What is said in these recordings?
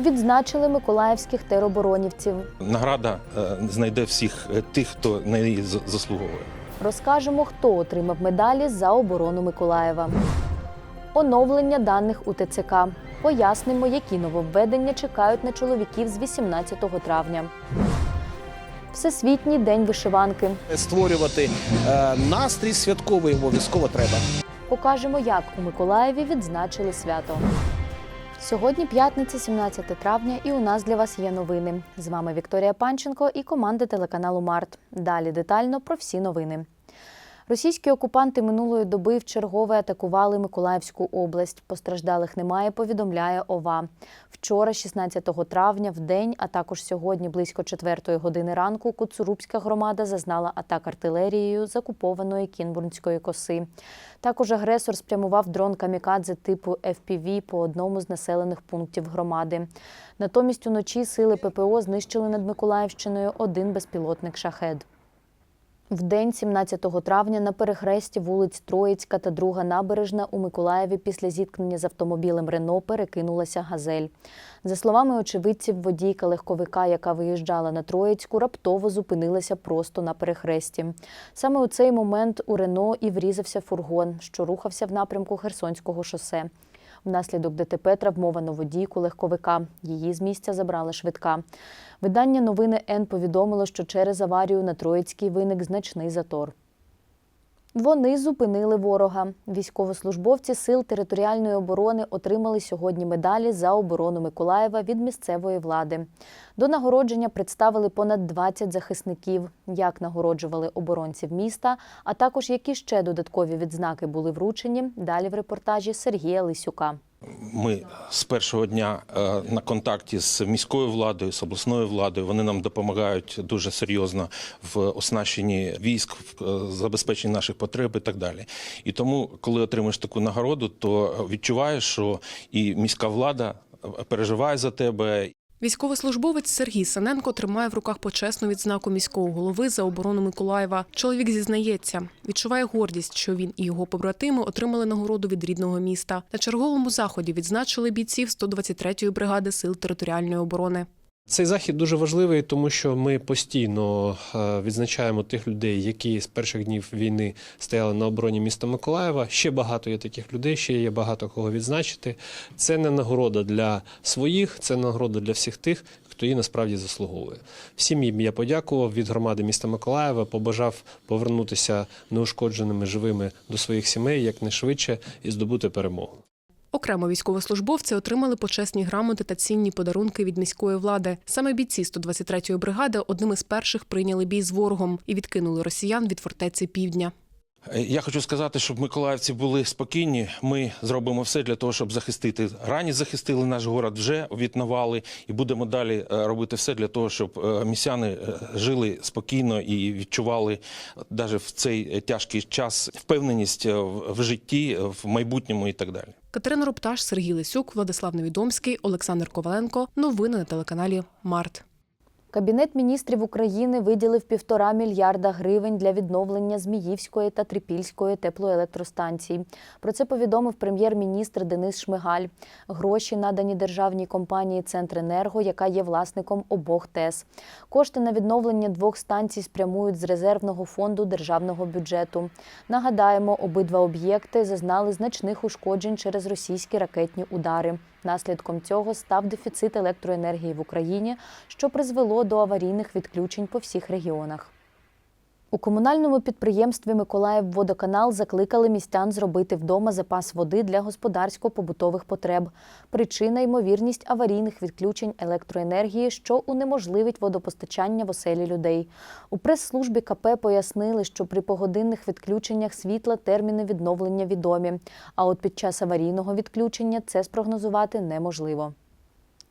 Відзначили миколаївських тероборонівців. Награда е, знайде всіх е, тих, хто на неї заслуговує. Розкажемо, хто отримав медалі за оборону Миколаєва. Оновлення даних у ТЦК. Пояснимо, які нововведення чекають на чоловіків з 18 травня. Всесвітній день вишиванки. Створювати е, настрій святковий обов'язково треба. Покажемо, як у Миколаєві відзначили свято. Сьогодні п'ятниця, 17 травня, і у нас для вас є новини. З вами Вікторія Панченко і команда телеканалу Март. Далі детально про всі новини. Російські окупанти минулої доби вчергове атакували Миколаївську область. Постраждалих немає, повідомляє ОВА. Вчора, 16 травня, в день, а також сьогодні, близько 4 години ранку, Куцурубська громада зазнала атак артилерією з окупованої Кінбурнської коси. Також агресор спрямував дрон камікадзе типу FPV по одному з населених пунктів громади. Натомість уночі сили ППО знищили над Миколаївщиною один безпілотник шахед. В день 17 травня на перехресті вулиць Троїцька та Друга набережна у Миколаєві після зіткнення з автомобілем Рено перекинулася газель. За словами очевидців, водійка легковика, яка виїжджала на Троїцьку, раптово зупинилася просто на перехресті. Саме у цей момент у Рено і врізався фургон, що рухався в напрямку Херсонського шосе. Внаслідок ДТП травмовано водійку легковика. Її з місця забрала швидка. Видання новини Н повідомило, що через аварію на Троїцькій виник значний затор. Вони зупинили ворога. Військовослужбовці сил територіальної оборони отримали сьогодні медалі за оборону Миколаєва від місцевої влади. До нагородження представили понад 20 захисників, як нагороджували оборонців міста, а також які ще додаткові відзнаки були вручені. Далі в репортажі Сергія Лисюка. Ми з першого дня е, на контакті з міською владою, з обласною владою. Вони нам допомагають дуже серйозно в оснащенні військ, в е, забезпеченні наших потреб і так далі. І тому, коли отримаєш таку нагороду, то відчуваєш, що і міська влада переживає за тебе, Військовослужбовець Сергій Саненко тримає в руках почесну відзнаку міського голови за оборону Миколаєва. Чоловік зізнається, відчуває гордість, що він і його побратими отримали нагороду від рідного міста. На черговому заході відзначили бійців 123-ї бригади сил територіальної оборони. Цей захід дуже важливий, тому що ми постійно е, відзначаємо тих людей, які з перших днів війни стояли на обороні міста Миколаєва. Ще багато є таких людей, ще є багато кого відзначити. Це не нагорода для своїх, це нагорода для всіх тих, хто її насправді заслуговує. Всім їм я подякував від громади міста Миколаєва, побажав повернутися неушкодженими живими до своїх сімей якнайшвидше і здобути перемогу. Окремо військовослужбовці отримали почесні грамоти та цінні подарунки від міської влади. Саме бійці 123-ї бригади одним із перших прийняли бій з ворогом і відкинули росіян від фортеці Півдня. Е, Я хочу сказати, щоб миколаївці були спокійні. Ми зробимо все для того, щоб захистити. Рані захистили наш город вже від навали, і будемо далі е, робити все для того, щоб е, містяни е, жили спокійно і відчували навіть в цей тяжкий час впевненість в житті, в майбутньому і так далі. Катерина Рупташ, Сергій Лисюк, Владислав Невідомський, Олександр Коваленко. Новини на телеканалі Март. Кабінет міністрів України виділив півтора мільярда гривень для відновлення Зміївської та Трипільської теплоелектростанцій. Про це повідомив прем'єр-міністр Денис Шмигаль. Гроші надані державній компанії Центренерго, яка є власником обох ТЕС. Кошти на відновлення двох станцій спрямують з резервного фонду державного бюджету. Нагадаємо, обидва об'єкти зазнали значних ушкоджень через російські ракетні удари. Наслідком цього став дефіцит електроенергії в Україні, що призвело до аварійних відключень по всіх регіонах. У комунальному підприємстві Миколаївводоканал закликали містян зробити вдома запас води для господарсько-побутових потреб. Причина ймовірність аварійних відключень електроенергії, що унеможливить водопостачання в оселі людей. У прес-службі КП пояснили, що при погодинних відключеннях світла терміни відновлення відомі. А от під час аварійного відключення це спрогнозувати неможливо.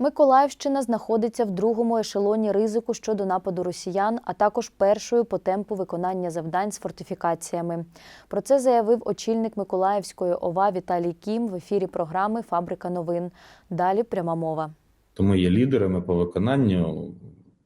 Миколаївщина знаходиться в другому ешелоні ризику щодо нападу росіян, а також першою по темпу виконання завдань з фортифікаціями. Про це заявив очільник Миколаївської ОВА Віталій Кім в ефірі програми Фабрика новин. Далі пряма мова. Тому є лідерами по виконанню,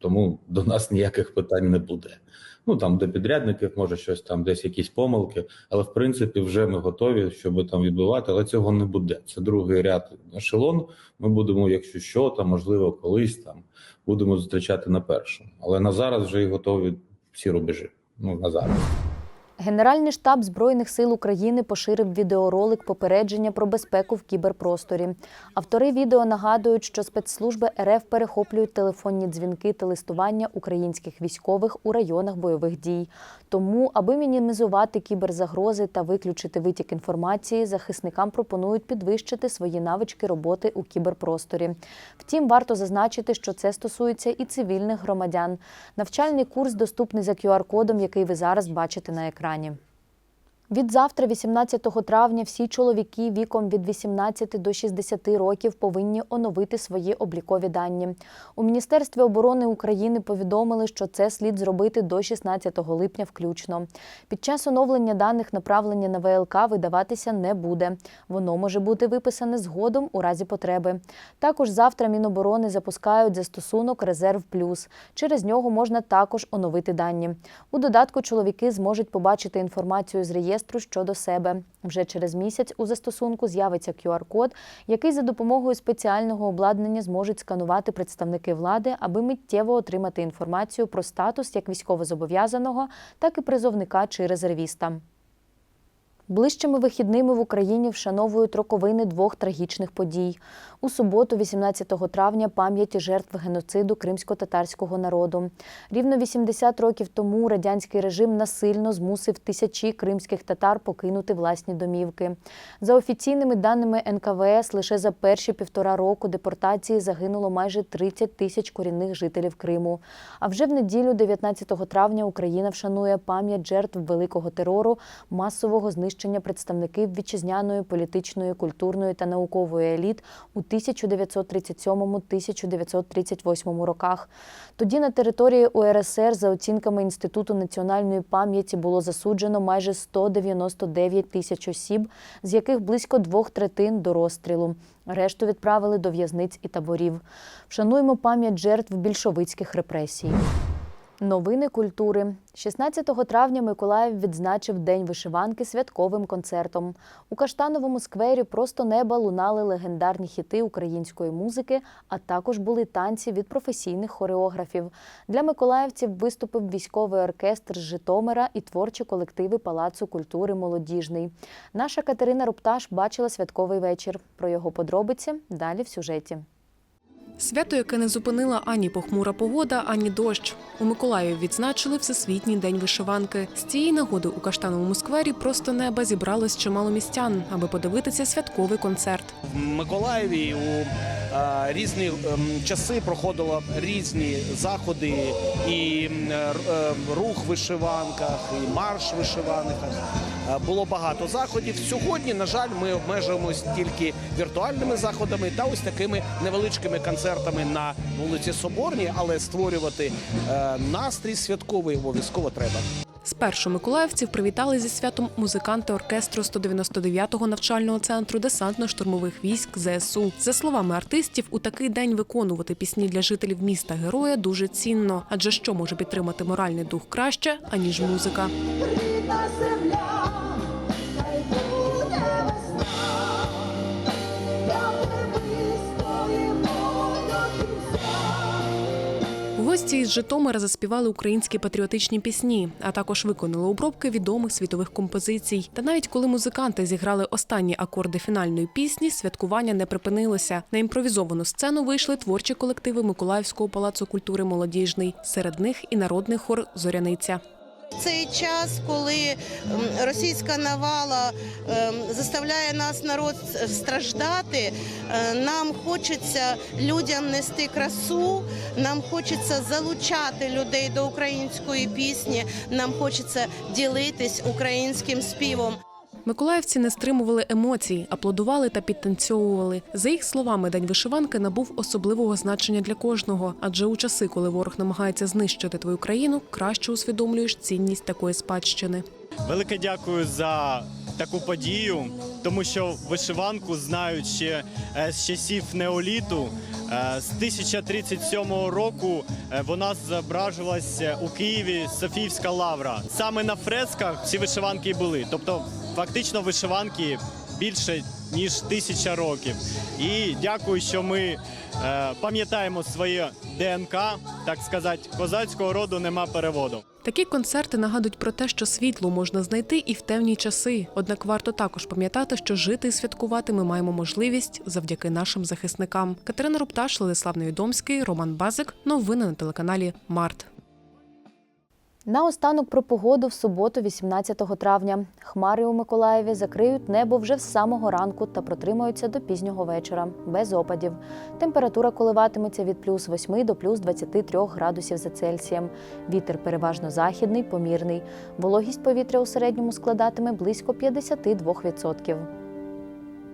тому до нас ніяких питань не буде. Ну там до підрядників може щось там, десь якісь помилки, але в принципі вже ми готові, щоб там відбувати, але цього не буде. Це другий ряд ешелон. Ми будемо, якщо що, там можливо, колись там будемо зустрічати на першому. Але на зараз вже і готові всі рубежі. Ну на зараз. Генеральний штаб Збройних сил України поширив відеоролик попередження про безпеку в кіберпросторі. Автори відео нагадують, що спецслужби РФ перехоплюють телефонні дзвінки та листування українських військових у районах бойових дій. Тому, аби мінімізувати кіберзагрози та виключити витік інформації, захисникам пропонують підвищити свої навички роботи у кіберпросторі. Втім, варто зазначити, що це стосується і цивільних громадян. Навчальний курс доступний за QR-кодом, який ви зараз бачите на екрані екрані. Від завтра, 18 травня, всі чоловіки віком від 18 до 60 років повинні оновити свої облікові дані. У Міністерстві оборони України повідомили, що це слід зробити до 16 липня включно. Під час оновлення даних направлення на ВЛК видаватися не буде. Воно може бути виписане згодом у разі потреби. Також завтра Міноборони запускають застосунок Резерв Плюс. Через нього можна також оновити дані. У додатку чоловіки зможуть побачити інформацію з реєстру щодо себе. Вже через місяць у застосунку з'явиться QR-код, який за допомогою спеціального обладнання зможуть сканувати представники влади, аби миттєво отримати інформацію про статус як військовозобов'язаного, так і призовника чи резервіста. Ближчими вихідними в Україні вшановують роковини двох трагічних подій. У суботу, 18 травня, пам'яті жертв геноциду кримсько-татарського народу. Рівно 80 років тому радянський режим насильно змусив тисячі кримських татар покинути власні домівки. За офіційними даними НКВС, лише за перші півтора року депортації загинуло майже 30 тисяч корінних жителів Криму. А вже в неділю, 19 травня, Україна вшанує пам'ять жертв великого терору, масового знищення представників вітчизняної політичної, культурної та наукової еліт у 1937-1938 роках. Тоді на території УРСР за оцінками Інституту національної пам'яті було засуджено майже 199 тисяч осіб, з яких близько двох третин до розстрілу. Решту відправили до в'язниць і таборів. Вшануємо пам'ять жертв більшовицьких репресій. Новини культури 16 травня Миколаїв відзначив День вишиванки святковим концертом. У Каштановому сквері просто неба лунали легендарні хіти української музики, а також були танці від професійних хореографів. Для миколаївців виступив військовий оркестр з Житомира і творчі колективи Палацу культури Молодіжний. Наша Катерина Рупташ бачила святковий вечір. Про його подробиці далі в сюжеті. Свято, яке не зупинила ані похмура погода, ані дощ. У Миколаєві відзначили Всесвітній день вишиванки. З цієї нагоди у Каштановому сквері просто неба зібралось чимало містян, аби подивитися святковий концерт. В Миколаєві у різні ем, часи проходило різні заходи, і е, е, рух в вишиванках, і марш в вишиванках. Е, Було багато заходів. Сьогодні, на жаль, ми обмежуємось тільки віртуальними заходами та ось такими невеличкими концертами на вулиці Соборній, але створювати е, настрій святковий обов'язково треба. Спершу миколаївців привітали зі святом музиканти оркестру 199-го навчального центру десантно-штурмових військ ЗСУ. За словами артистів, у такий день виконувати пісні для жителів міста героя дуже цінно, адже що може підтримати моральний дух краще аніж музика. рідна земля, Гості із Житомира заспівали українські патріотичні пісні, а також виконали обробки відомих світових композицій. Та навіть коли музиканти зіграли останні акорди фінальної пісні, святкування не припинилося. На імпровізовану сцену вийшли творчі колективи Миколаївського палацу культури молодіжний. Серед них і народний хор Зоряниця. Цей час, коли російська навала ем, заставляє нас народ страждати, е, нам хочеться людям нести красу, нам хочеться залучати людей до української пісні, нам хочеться ділитись українським співом. Миколаївці не стримували емоцій, аплодували та підтанцьовували. За їх словами, день вишиванки набув особливого значення для кожного, адже у часи, коли ворог намагається знищити твою країну, краще усвідомлюєш цінність такої спадщини. Велике дякую за таку подію, тому що вишиванку знають ще е, з часів неоліту. Е, З 1037 року е, вона зображувалася у Києві Софіївська лавра. Саме на фресках ці вишиванки були. Тобто, фактично, вишиванки більше ніж тисяча років. І дякую, що ми е, пам'ятаємо своє ДНК, так сказати, козацького роду нема переводу. Такі концерти нагадують про те, що світло можна знайти і в темні часи. Однак варто також пам'ятати, що жити і святкувати ми маємо можливість завдяки нашим захисникам. Катерина Рупташ, Владислав Невідомський, Роман Базик. Новини на телеканалі Март. Наостанок про погоду в суботу, 18 травня. Хмари у Миколаєві закриють небо вже з самого ранку та протримаються до пізнього вечора, без опадів. Температура коливатиметься від плюс 8 до плюс 23 градусів за Цельсієм. Вітер переважно західний, помірний. Вологість повітря у середньому складатиме близько 52%.